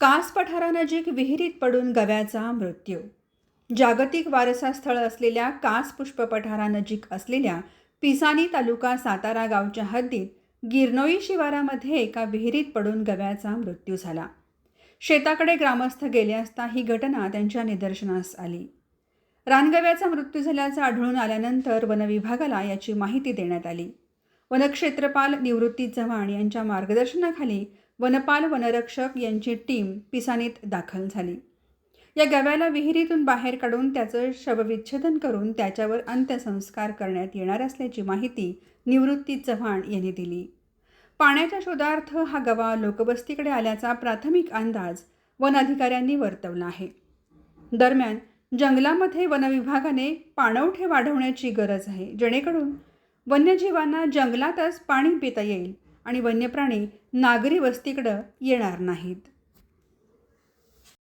कास पठारानजीक विहिरीत पडून गव्याचा मृत्यू. जागतिक वारसा स्थळ असलेल्या कास पुष्प पठारानजीक असलेल्या पिसानी तालुका सातारा गावच्या हद्दीत गिरनोई शिवारामध्ये एका विहिरीत पडून गव्याचा मृत्यू झाला. शेताकडे ग्रामस्थ गेले असता ही घटना त्यांच्या निदर्शनास आली. रानगव्याचा मृत्यू झाल्याचं आढळून आल्यानंतर वनविभागाला याची माहिती देण्यात आली. वनक्षेत्रपाल निवृत्ती चव्हाण यांच्या मार्गदर्शनाखाली वनपाल वनरक्षक यांची टीम पिसानीत दाखल झाली. या गव्याला विहिरीतून बाहेर काढून त्याचं शवविच्छेदन करून त्याच्यावर अंत्यसंस्कार करण्यात येणार असल्याची माहिती निवृत्ती चव्हाण यांनी दिली. पाण्याच्या शोधार्थ हा गवा लोकवस्तीकडे आल्याचा प्राथमिक अंदाज वन अधिकाऱ्यांनी वर्तवला आहे. दरम्यान जंगलामध्ये वनविभागाने पाणवठे वाढवण्याची गरज आहे. जेणेकरून वन्यजीवांना जंगलातच पाणी पिता येईल. आणि वन्यप्राणी नागरी वस्तीकडं येणार नाहीत.